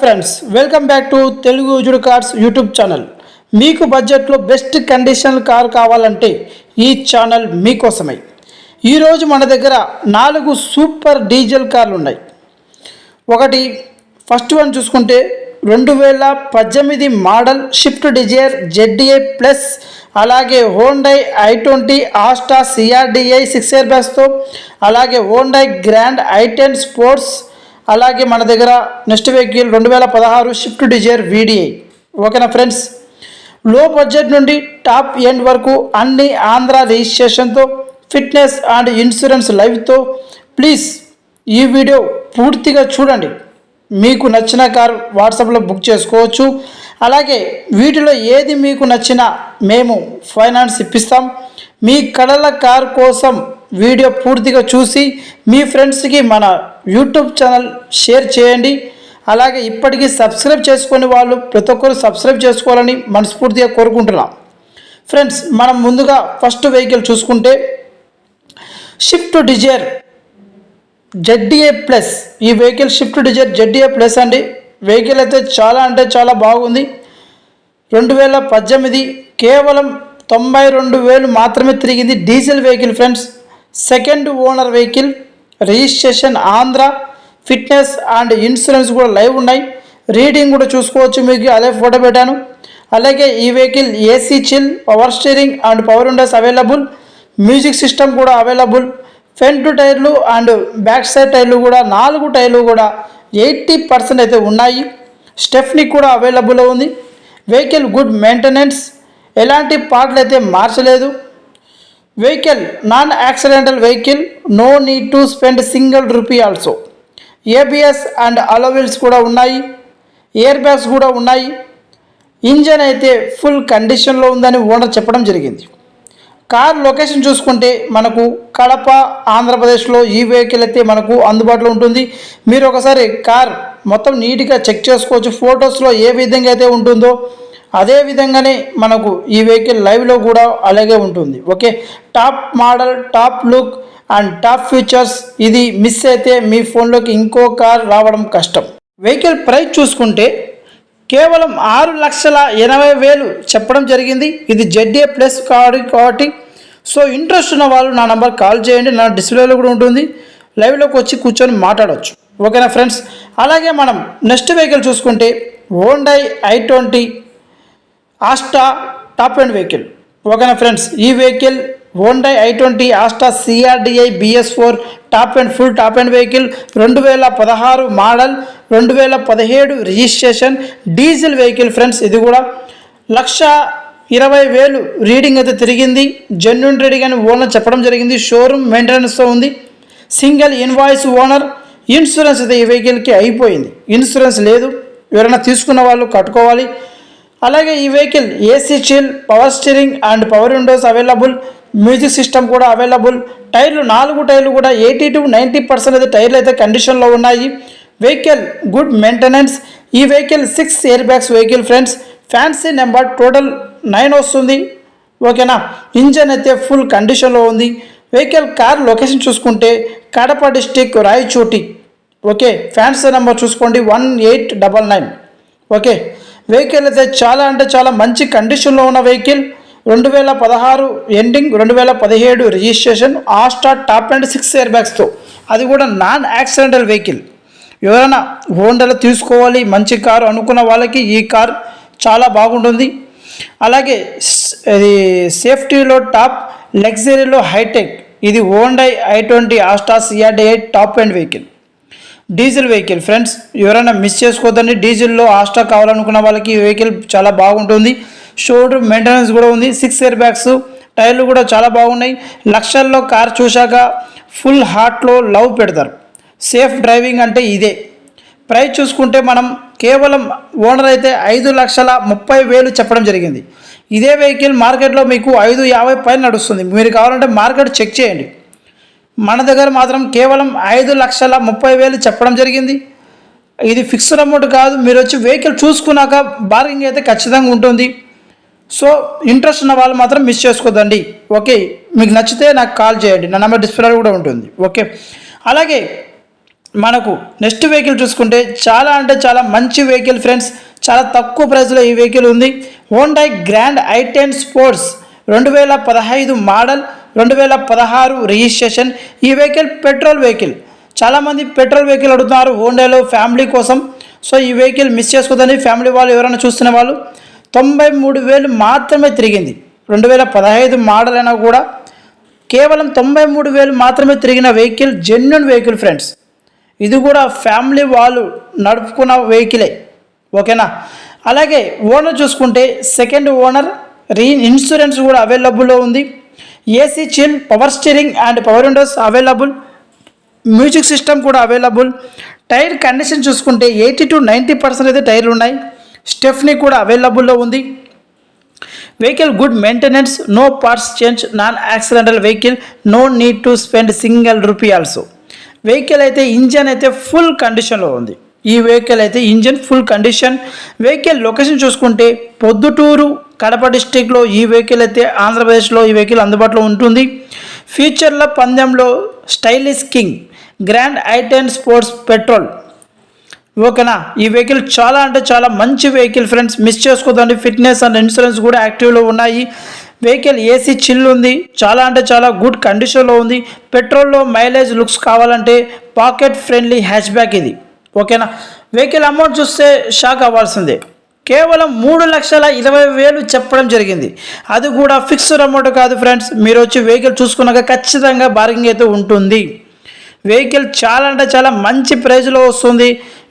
Friends welcome back to Telugu ఉజుడు cars YouTube channel. మీకు బడ్జెట్లో best condition car కావాలంటే ఈ ఛానల్ మీకోసమే. ఈరోజు మన దగ్గర నాలుగు సూపర్ డీజిల్ కార్లు ఉన్నాయి. ఒకటి ఫస్ట్ వన్ చూసుకుంటే రెండు వేల పద్దెనిమిది model Swift Dzire ZDI plus అలాగే Hyundai i twenty Asta CRDI six air బ్యాస్తో అలాగే Hyundai grand i ten sports అలాగే మన దగ్గర నెక్స్ట్ వెహికల్ రెండు వేల పదహారు షిఫ్ట్ డిజైర్ వీడిఐ ఓకేనా ఫ్రెండ్స్? లో బడ్జెట్ నుండి టాప్ ఎండ్ వరకు అన్ని ఆంధ్ర రిజిస్ట్రేషన్తో ఫిట్నెస్ అండ్ ఇన్సూరెన్స్ లైవ్తో ప్లీజ్ ఈ వీడియో పూర్తిగా చూడండి. మీకు నచ్చిన కారు వాట్సాప్లో బుక్ చేసుకోవచ్చు. అలాగే వీటిలో ఏది మీకు నచ్చినా మేము ఫైనాన్స్ ఇప్పిస్తాం. మీ కళల కార్ కోసం వీడియో పూర్తిగా చూసి మీ ఫ్రెండ్స్కి మన యూట్యూబ్ ఛానల్ షేర్ చేయండి. అలాగే ఇప్పటికీ సబ్స్క్రైబ్ చేసుకునే వాళ్ళు ప్రతి ఒక్కరు సబ్స్క్రైబ్ చేసుకోవాలని మనస్ఫూర్తిగా కోరుకుంటున్నాం. ఫ్రెండ్స్ మనం ముందుగా ఫస్ట్ వెహికల్ చూసుకుంటే షిఫ్ట్ డిజైర్ జడ్డీఏ ప్లస్. ఈ vehicle Swift Dzire ZDI plus అండి. వెహికల్ అయితే చాలా అంటే చాలా బాగుంది. రెండు వేల పద్దెనిమిది కేవలం తొంభై రెండు వేలు మాత్రమే తిరిగింది diesel vehicle friends. Second owner vehicle registration Andhra fitness and insurance కూడా లైవ్ ఉన్నాయి. రీడింగ్ కూడా చూసుకోవచ్చు మీకు అదే ఫోటో పెట్టాను. అలాగే ఈ vehicle AC chill power steering and power windows available music system కూడా అవైలబుల్ ఫ్రంట్ టైర్లు అండ్ బ్యాక్ సైడ్ టైర్లు కూడా నాలుగు టైర్లు కూడా ఎయిటీ పర్సెంట్ అయితే ఉన్నాయి. స్టెఫ్నిక్ కూడా అవైలబుల్ ఉంది. వెహికల్ గుడ్ మెయింటెనెన్స్ ఎలాంటి పార్ట్లు అయితే మార్చలేదు. Vehicle non accidental vehicle no need to spend single rupee also ABS and alloy wheels కూడా ఉన్నాయి. ఎయిర్ బ్యాగ్స్ కూడా ఉన్నాయి. ఇంజన్ అయితే ఫుల్ కండిషన్లో ఉందని ఓనర్ చెప్పడం జరిగింది. కార్ లొకేషన్ చూసుకుంటే మనకు కడప ఆంధ్రప్రదేశ్లో ఈ వెహికల్ అయితే మనకు అందుబాటులో ఉంటుంది. మీరు ఒకసారి కార్ మొత్తం నీట్గా చెక్ చేసుకోవచ్చు. ఫొటోస్లో ఏ విధంగా అయితే ఉంటుందో అదే విధంగానే మనకు ఈ వెహికల్ లైవ్లో కూడా అలాగే ఉంటుంది. Okay? Top model top look and top features ఇది మిస్ అయితే మీ ఫోన్లోకి ఇంకో కార్ రావడం కష్టం. వెహికల్ ప్రైస్ చూసుకుంటే కేవలం ఆరు లక్షల ఎనభై వేలు చెప్పడం జరిగింది. ఇది జెడ్ఏ ప్లస్ కార్డు కాబట్టి. సో ఇంట్రెస్ట్ ఉన్న వాళ్ళు నా నెంబర్ కాల్ చేయండి. నా డిస్ప్లేలో కూడా ఉంటుంది. లైవ్లోకి వచ్చి కూర్చొని మాట్లాడవచ్చు ఓకేనా ఫ్రెండ్స్? అలాగే మనం నెక్స్ట్ వెహికల్ చూసుకుంటే Hyundai i twenty Asta top and vehicle ఓకేనా ఫ్రెండ్స్ ఈ vehicle Hyundai i twenty Asta CRDI BS four top and full top and vehicle రెండు వేల పదహారు మోడల్ రెండు వేల పదిహేడు రిజిస్ట్రేషన్ డీజిల్ వెహికల్ ఫ్రెండ్స్ ఇది కూడా లక్ష ఇరవై వేలు రీడింగ్ అయితే తిరిగింది. జెన్యున్ రీడింగ్ అని ఓనర్ చెప్పడం జరిగింది. షోరూమ్ మెయింటెనెన్స్తో ఉంది. సింగిల్ ఇన్వాయిస్ ఓనర్ ఇన్సూరెన్స్ అయితే ఈ వెహికల్కి అయిపోయింది. ఇన్సూరెన్స్ లేదు. ఎవరైనా తీసుకున్న వాళ్ళు కట్టుకోవాలి. అలాగే ఈ vehicle AC chill power steering and power windows available music system కూడా అవైలబుల్ టైర్లు నాలుగు టైర్లు కూడా ఎయిటీ టు నైంటీ పర్సెంట్ అయితే టైర్లు అయితే కండిషన్లో ఉన్నాయి. వెహికల్ గుడ్ మెయింటెనెన్స్ ఈ vehicle six air bags vehicle friends fancy number total nine వస్తుంది. ఓకేనా? ఇంజన్ అయితే ఫుల్ కండిషన్లో ఉంది. వెహికల్ కార్ లొకేషన్ చూసుకుంటే Kadapa district Rayachoti. Okay? Fancy number చూసుకోండి. One eight double nine okay? Vehicle అయితే చాలా అంటే చాలా మంచి కండిషన్లో ఉన్న వెహికల్. రెండు వేల పదహారు ఎండింగ్ రెండు వేల పదిహేడు registration Asta top and six air బ్యాగ్స్తో. అది కూడా నాన్ యాక్సిడెంటల్ వెహికల్. ఎవరైనా హోండాలో తీసుకోవాలి మంచి కారు అనుకున్న వాళ్ళకి ఈ కార్ చాలా బాగుంటుంది. అలాగే ఇది సేఫ్టీలో టాప్ లగ్జరీలో హైటెక్. ఇది Hyundai i twenty Asta CRD eight top and vehicle. Diesel vehicle. Friends ఎవరైనా మిస్ చేసుకోవద్దండి. డీజిల్లో ఆస్టా కావాలనుకున్న వాళ్ళకి ఈ వెహికల్ చాలా బాగుంటుంది. షోడ్ మెయింటెనెన్స్ కూడా ఉంది. సిక్స్ ఇయర్ బ్యాగ్స్ టైర్లు కూడా చాలా బాగున్నాయి. లక్షల్లో కార్ చూశాక ఫుల్ హార్ట్లో లవ్ పెడతారు. సేఫ్ డ్రైవింగ్ అంటే ఇదే. ప్రైస్ చూసుకుంటే మనం కేవలం ఓనర్ అయితే ఐదు లక్షల ముప్పై వేలు చెప్పడం జరిగింది. ఇదే వెహికల్ మార్కెట్లో మీకు ఐదు యాభై పైన నడుస్తుంది. మీరు కావాలంటే మార్కెట్ చెక్ చేయండి. మన దగ్గర మాత్రం కేవలం ఐదు లక్షల ముప్పై వేలు చెప్పడం జరిగింది. ఇది ఫిక్స్డ్ అమౌంట్ కాదు. మీరు వచ్చి వెహికల్ చూసుకున్నాక బార్గింగ్ అయితే ఖచ్చితంగా ఉంటుంది. సో ఇంట్రెస్ట్ ఉన్న వాళ్ళు మాత్రం మిస్ చేసుకోదండి. ఓకే మీకు నచ్చితే నాకు కాల్ చేయండి. నా నెంబర్ డిస్ప్లే కూడా ఉంటుంది. ఓకే. అలాగే మనకు నెక్స్ట్ వెహికల్ చూసుకుంటే చాలా అంటే చాలా మంచి వెహికల్ ఫ్రెండ్స్. చాలా తక్కువ ప్రైస్లో ఈ వెహికల్ ఉంది. Hyundai grand i ten sports రెండు వేల పదహైదు మోడల్ రెండు వేల పదహారు రిజిస్ట్రేషన్ ఈ వెహికల్ పెట్రోల్ వెహికల్. చాలామంది పెట్రోల్ వెహికల్ అడుగుతున్నారు హోండాలో ఫ్యామిలీ కోసం. సో ఈ వెహికల్ మిస్ చేసుకోదని ఫ్యామిలీ వాళ్ళు ఎవరైనా చూస్తున్న వాళ్ళు తొంభై మూడు వేలు మాత్రమే తిరిగింది. రెండు వేల పదహైదు మోడల్ అయినా కూడా కేవలం తొంభై మూడు వేలు మాత్రమే తిరిగిన వెహికల్ జెన్యున్ వెహికల్ ఫ్రెండ్స్ ఇది కూడా ఫ్యామిలీ వాళ్ళు నడుపుకున్న వెహికలే. ఓకేనా? అలాగే ఓనర్ చూసుకుంటే సెకండ్ ఓనర్ రీ ఇన్సూరెన్స్ కూడా అవైలబుల్లో ఉంది. AC chill power steering and power windows available music system కూడా అవైలబుల్ టైర్ కండిషన్ చూసుకుంటే ఎయిటీ టు నైంటీ పర్సెంట్ అయితే టైర్లు ఉన్నాయి. స్టెఫ్నీ కూడా అవైలబుల్లో ఉంది. Vehicle good maintenance no parts change non accidental vehicle no need to spend single rupee also vehicle అయితే engine అయితే ఫుల్ కండిషన్లో ఉంది. ఈ వెహికల్ అయితే engine full condition vehicle location చూసుకుంటే పొద్దుటూరు కడప డిస్టిక్లో ఈ వెహికల్ అయితే ఆంధ్రప్రదేశ్లో ఈ వెహికల్ అందుబాటులో ఉంటుంది. ఫ్యూచర్లో పందెంలో stylish king grand i ten sports petrol. ఓకేనా? ఈ వెహికల్ చాలా అంటే చాలా మంచి వెహికల్ ఫ్రెండ్స్. మిస్ చేసుకోదండి. ఫిట్నెస్ అండ్ ఇన్సూరెన్స్ కూడా యాక్టివ్లో ఉన్నాయి. వెహికల్ ఏసీ చిల్ ఉంది. చాలా అంటే చాలా గుడ్ కండిషన్లో ఉంది. పెట్రోల్లో మైలేజ్ లుక్స్ కావాలంటే పాకెట్ ఫ్రెండ్లీ హ్యాచ్ బ్యాక్ ఇది. ఓకేనా? వెహికల్ అమౌంట్ చూస్తే షాక్ అవ్వాల్సిందే. కేవలం మూడు లక్షల ఇరవై వేలు చెప్పడం జరిగింది. అది కూడా ఫిక్స్డ్ అమౌంట్ కాదు ఫ్రెండ్స్ మీరు వచ్చి వెహికల్ చూసుకున్నాక ఖచ్చితంగా బార్గింగ్ అయితే ఉంటుంది. వెహికల్ చాలా అంటే చాలా మంచి ప్రైజ్లో వస్తుంది.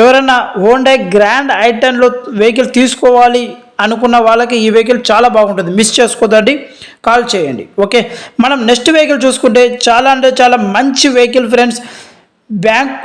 ఎవరైనా హోండా గ్రాండ్ ఐటెన్లో వెహికల్ తీసుకోవాలి అనుకున్న వాళ్ళకి ఈ వెహికల్ చాలా బాగుంటుంది. మిస్ చేసుకోదండి. కాల్ చేయండి. ఓకే మనం నెక్స్ట్ వెహికల్ చూసుకుంటే చాలా అంటే చాలా మంచి వెహికల్ ఫ్రెండ్స్ బ్యాంక్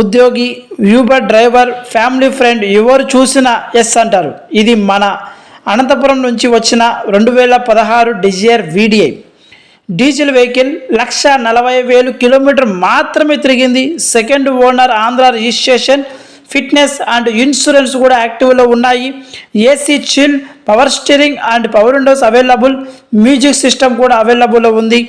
ఉద్యోగి యూబర్ డ్రైవర్ ఫ్యామిలీ ఫ్రెండ్ ఎవరు చూసినా ఎస్ అంటారు. ఇది మన అనంతపురం నుంచి వచ్చిన రెండు వేల పదహారు Dzire VDI diesel vehicle lakh నలభై వేలు కిలోమీటర్ మాత్రమే తిరిగింది. Second owner Andhra registration fitness and insurance కూడా యాక్టివ్లో ఉన్నాయి. AC chill power steering and power windows available music system కూడా అవైలబుల్లో ఉంది.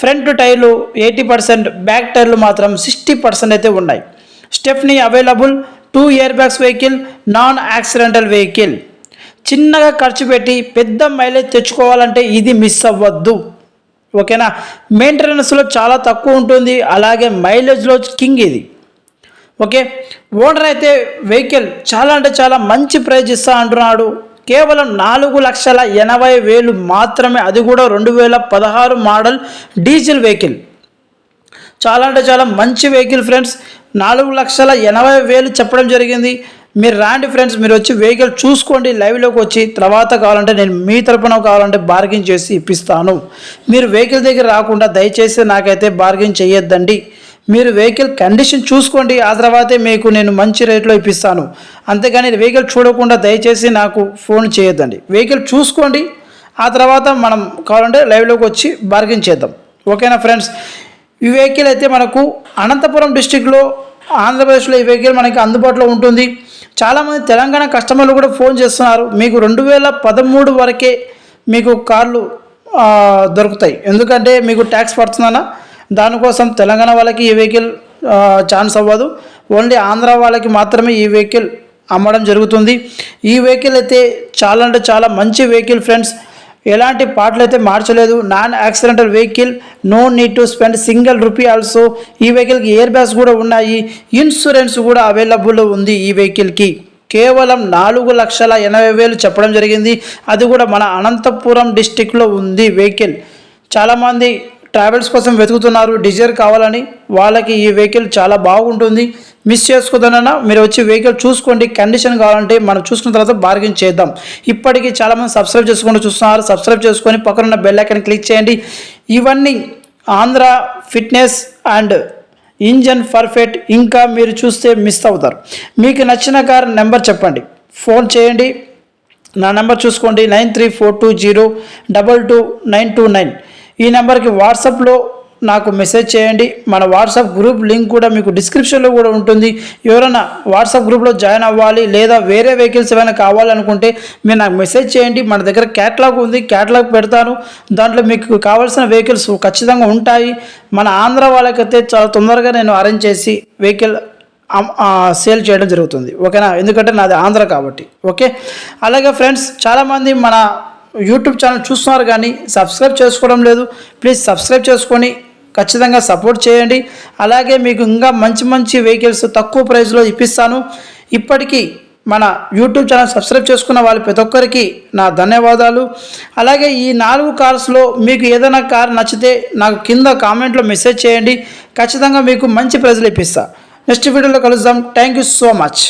ఫ్రంట్ టైర్లు ఎయిటీ పర్సెంట్ బ్యాక్ టైర్లు మాత్రం సిక్స్టీ పర్సెంట్ అయితే ఉన్నాయి. Stepney available two air bags vehicle non accidental vehicle. చిన్నగా ఖర్చు పెట్టి పెద్ద మైలేజ్ తెచ్చుకోవాలంటే ఇది మిస్ అవ్వద్దు. ఓకేనా? మెయింటెనెన్స్లో చాలా తక్కువ ఉంటుంది అలాగే మైలేజ్లో కింగ్ ఇది. ఓకే? ఓనర్ అయితే వెహికల్ చాలా అంటే చాలా మంచి ప్రైజ్ ఇస్తా అంటున్నాడు. కేవలం నాలుగు లక్షల ఎనభై వేలు మాత్రమే అది కూడా రెండు వేల పదహారు మోడల్ డీజిల్ వెహికల్. చాలా అంటే చాలా మంచి వెహికల్ ఫ్రెండ్స్. నాలుగు లక్షల ఎనభై వేలు చెప్పడం జరిగింది. మీరు రాండి ఫ్రెండ్స్ మీరు వచ్చి వెహికల్ చూసుకోండి లైవ్లోకి వచ్చి తర్వాత కావాలంటే నేను మీ తరపున కావాలంటే బార్గెన్ చేసి ఇప్పిస్తాను. మీరు వెహికల్ దగ్గర రాకుండా దయచేసి నాకైతే బార్గెన్ చేయొద్దండి. మీరు వెహికల్ కండిషన్ చూసుకోండి ఆ తర్వాతే మీకు నేను మంచి రేట్లో ఇప్పిస్తాను. అంతేగాని వెహికల్ చూడకుండా దయచేసి నాకు ఫోన్ చేయొద్దండి. వెహికల్ చూసుకోండి ఆ తర్వాత మనం కావాలంటే లైవ్లోకి వచ్చి బార్గెన్ చేద్దాం. ఓకేనా ఫ్రెండ్స్? ఈ వెహికల్ అయితే మనకు అనంతపురం డిస్టిక్లో ఆంధ్రప్రదేశ్లో ఈ వెహికల్ మనకి అందుబాటులో ఉంటుంది. చాలామంది తెలంగాణ కస్టమర్లు కూడా ఫోన్ చేస్తున్నారు. మీకు రెండు వేల పదమూడు వరకే మీకు కార్లు దొరుకుతాయి. ఎందుకంటే మీకు ట్యాక్స్ పడుతుందన్న. దానికోసం తెలంగాణ వాళ్ళకి ఈ వెహికల్ ఛాన్స్ అవ్వదు. ఓన్లీ ఆంధ్ర వాళ్ళకి మాత్రమే ఈ వెహికల్ అమ్మడం జరుగుతుంది. ఈ వెహికల్ అయితే చాలా అంటే చాలా మంచి వెహికల్ ఫ్రెండ్స్ ఎలాంటి పాటలు అయితే మార్చలేదు non accidental vehicle no need to spend single rupee also ఈ వెహికల్కి ఎయిర్ బ్యాగ్స్ కూడా ఉన్నాయి ఇన్సూరెన్స్ కూడా అవైలబుల్ ఉంది ఈ వెహికల్కి కేవలం నాలుగు లక్షల ఎనభై వేలు చెప్పడం జరిగింది. అది కూడా మన అనంతపురం డిస్టిక్లో ఉంది వెహికల్ చాలామంది ట్రావెల్స్ కోసం వెతుకుతున్నారు డిజైర్ కావాలని వాళ్ళకి ఈ వెహికల్ చాలా బాగుంటుంది. మిస్ చేసుకోదనన్నా మీరు వచ్చి వెహికల్ చూసుకోండి కండిషన్ కావాలంటే మనం చూసుకున్న తర్వాత బార్గెన్ చేద్దాం. ఇప్పటికీ చాలామంది సబ్స్క్రైబ్ చేసుకుంటూ చూస్తున్నారు. సబ్స్క్రైబ్ చేసుకొని పక్కనున్న బెల్ క్లిక్ చేయండి. ఇవన్నీ Andhra fitness and engine perfect. ఇంకా మీరు చూస్తే మిస్ అవుతారు. మీకు నచ్చిన కార్ నెంబర్ చెప్పండి. ఫోన్ చేయండి. నా నెంబర్ చూసుకోండి. Nine three four two zero double two nine two nine. ఈ నెంబర్కి వాట్సాప్లో నాకు మెసేజ్ చేయండి. మన వాట్సాప్ గ్రూప్ లింక్ కూడా మీకు డిస్క్రిప్షన్లో కూడా ఉంటుంది. ఎవరైనా వాట్సాప్ గ్రూప్లో జాయిన్ అవ్వాలి లేదా వేరే వెహికల్స్ ఏమైనా కావాలనుకుంటే మీరు నాకు మెసేజ్ చేయండి. మన దగ్గర క్యాట్లాగ్ ఉంది. క్యాట్లాగ్ పెడతాను. దాంట్లో మీకు కావాల్సిన వెహికల్స్ ఖచ్చితంగా ఉంటాయి. మన ఆంధ్ర వాళ్ళకైతే చాలా తొందరగా నేను అరేంజ్ చేసి వెహికల్ సేల్ చేయడం జరుగుతుంది. ఓకేనా? ఎందుకంటే నాది ఆంధ్ర కాబట్టి. ఓకే? అలాగే ఫ్రెండ్స్ చాలామంది మన యూట్యూబ్ ఛానల్ చూస్తున్నారు కానీ సబ్స్క్రైబ్ చేసుకోవడం లేదు ప్లీజ్ సబ్స్క్రైబ్ చేసుకొని ఖచ్చితంగా సపోర్ట్ చేయండి. అలాగే మీకు ఇంకా మంచి మంచి వెహికల్స్ తక్కువ ప్రైస్లో ఇప్పిస్తాను. ఇప్పటికీ మన యూట్యూబ్ ఛానల్ సబ్స్క్రైబ్ చేసుకున్న వాళ్ళు ప్రతి ఒక్కరికి నా ధన్యవాదాలు. అలాగే ఈ నాలుగు కార్స్లో మీకు ఏదైనా కార్ నచ్చితే నాకు కింద కామెంట్లో మెసేజ్ చేయండి. ఖచ్చితంగా మీకు మంచి ప్రైజ్లు ఇప్పిస్తా. నెక్స్ట్ వీడియోలో కలుద్దాం. Thank you so much.